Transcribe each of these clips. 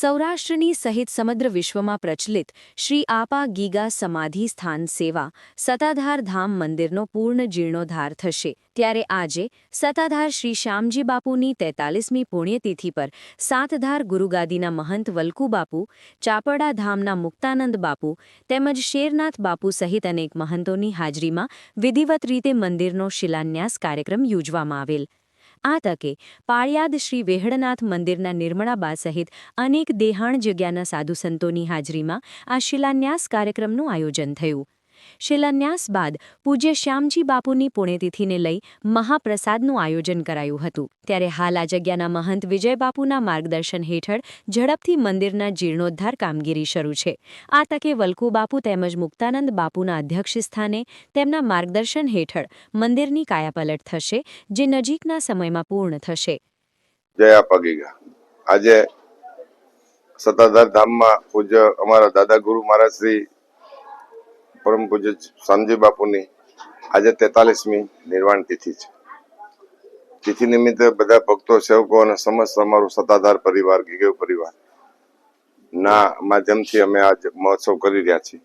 સૌરાષ્ટ્રની સહિત સમગ્ર વિશ્વમાં પ્રચલિત શ્રી આપા ગીગા સમાધિ સ્થાન સેવા સતાધાર ધામ મંદિરનો પૂર્ણ જીર્ણોદ્ધાર થશે. ત્યારે આજે સતાધાર શ્રી શ્યામજી બાપુની તેતાલીસમી પુણ્યતિથિ પર સાતધાર ગુરુગાદીના મહંત વલ્કુ બાપુ, ચાપડા ધામના મુક્તાનંદ બાપુ તેમજ શેરનાથ બાપુ સહિત અનેક મહંતોની હાજરીમાં વિધિવત રીતે મંદિરનો શિલાન્યાસ કાર્યક્રમ યોજવામાં આવેલ. આ તકે પાળિયાદ શ્રી વેહડનાથ મંદિરના નિર્મળાબા સહિત અનેક દેહાણ જગ્યાના સાધુ સંતોની હાજરીમાં આ શિલાન્યાસ કાર્યક્રમનું આયોજન થયું. શિલાન્યાસ બાદ પૂજ્ય શ્યામજી બાપુની પુણ્યતિથિને લઈ મહાપ્રસાદનું આયોજન કરાયું હતું. ત્યારે હાલ આ જગ્યાના મહંત વિજય બાપુના માર્ગદર્શન હેઠળ ઝડપથી મંદિરના જીર્ણોદ્ધાર કામગીરી શરૂ છે. આ તકે વલ્કુ બાપુ તેમજ મુક્તાનંદ બાપુના અધ્યક્ષસ્થાને તેમના માર્ગદર્શન હેઠળ મંદિરની કાયાપલટ થશે, જે નજીકના સમયમાં પૂર્ણ થશે. આજે સત્તાધાર ધામમાં પૂજ્ય અમારા દાદા ગુરુ મહારાજ શ્રી પરમ પૂજ્ય શામજી બાપુની આજે તેતાલીસમી નિર્વાણ તિથિ છે. તિથિ નિમિત્તે બધા ભક્તો, સેવકો અને સમસ્ત અમારું સત્તાધાર પરિવાર ગીગેવ પરિવાર ના માધ્યમથી અમે આજ મહોત્સવ કરી રહ્યા છીએ.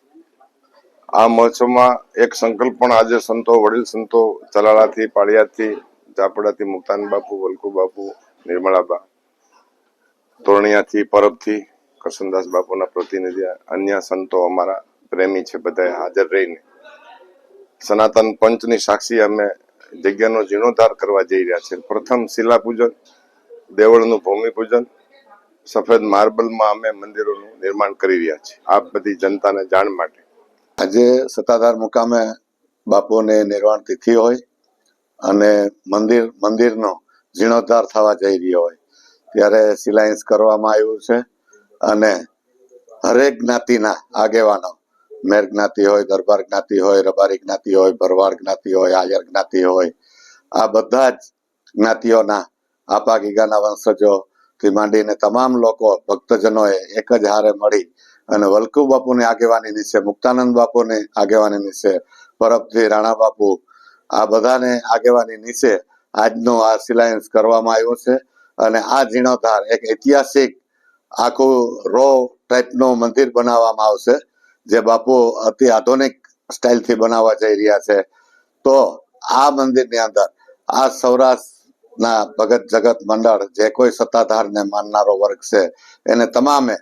આ મહોત્સવમાં એક સંકલ્પ પણ આજે સંતો, વડીલ સંતો, ચલાળાથી, પાળિયાથી ચાપડાથી મુક્તાન બાપુ, વલ્કુ બાપુ નિર્મળાબા તોરણિયાથી, પરબથી કરશનદાસ બાપુના પ્રતિનિધિ, અન્ય સંતો અમારા પ્રેમી છે બધા હાજર રહીને. સનાતન પંચની સાક્ષી અમે જગ્યાનો જીર્ણોદ્ધાર કરવા જઈ રહ્યા છીએ. પ્રથમ શિલા પૂજન દેવળનું ભૂમિ પૂજન સફેદ માર્બલમાં અમે મંદિરોનું નિર્માણ કરી રહ્યા છીએ આ બધી જનતાને જાણ માટે. આજે સત્તાધાર મુકામે બાપુને નિર્વાણ તિથિ હોય અને મંદિર, મંદિરનો જીર્ણોદ્ધાર થવા જઈ રહ્યો હોય, ત્યારે સિલાઇન્સ કરવામાં આવ્યું છે અને હરેક જ્ઞાતિના આગેવાનો મેર જ્ઞાતિ હોય, દરબાર જ્ઞાતિ હોય, રબારી જ્ઞાતિ હોય, ભરવાડ જ્ઞાતિ હોય, આયર જ્ઞાતિ હોય, આ બધા જ જ્ઞાતિઓના આપા ગીગાના વંશજો, થી માંડીને તમામ લોકો, ભક્તજનોએ એક જ હારે મળી અને વલ્કુ બાપુની આગેવાની નીચે, મુક્તાનંદ બાપુની આગેવાની નીચે, પરબજી રાણા બાપુ, આ બધાને આગેવાની નીચે આજનું આ શિલાયન્સ કરવામાં આવ્યું છે. અને આ જીર્ણોદ્ધાર એક ઐતિહાસિક આખું રો ટાઈપનું મંદિર બનાવવામાં આવશે. જે બાપુ અતિ આધુનિક સ્ટાઇલથી બનાવવા જઈ રહ્યા છે, તો આ મંદિરની અંદર, આ સૌરાષ્ટ્રના ભગત જગત મંડળ જે કોઈ સત્તાધારને માનનારો વર્ગ છે, એને તમામે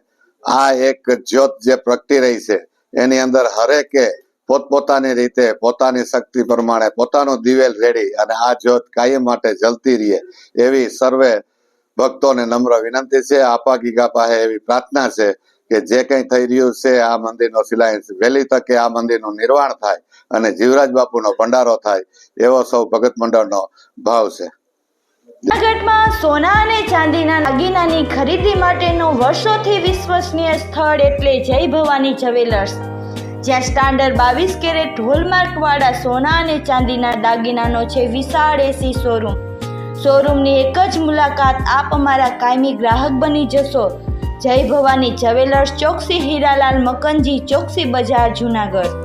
આ એક જ્યોત જે પ્રગટી રહી છે, એની અંદર હરેકે પોતપોતાની રીતે, પોતાની શક્તિ પ્રમાણે, પોતાનો દિવેલ રેડી અને આ જ્યોત કાયમ માટે જલતી રહે એવી સર્વે ભક્તોને નમ્ર વિનંતી છે, આપા ગીગા પાસે એવી પ્રાર્થના છે કે જે કંઈ થઈ રહ્યું છે, આ મંદિરનો સિલાયન્સ વહેલી તકે આ મંદિરનું નિર્માણ થાય અને જીવરાજ બાપુનો ભંડારો થાય, એવો સૌ ભગત મંડળનો ભાવ છે. જૂનાગઢમાં સોના અને ચાંદીના દાગીનાની ખરીદી માટેનું વર્ષોથી વિશ્વસનીય સ્થળ એટલે જય ભવાની જ્વેલર્સ. જ્યાં સ્ટાન્ડર્ડ બાવીસ કેરેટ હોલમાર્ક વાળા સોના અને ચાંદીના દાગીનાનો છે વિશાળ એસી શોરૂમ શોરૂમની એક જ મુલાકાત આપ અમારા કાયમી ગ્રાહક બની જશો. જય ભવાની જવેલર્સ ચોકસી હીરાલાલ મકનજી ચોકસી બજાર જુનાગઢ.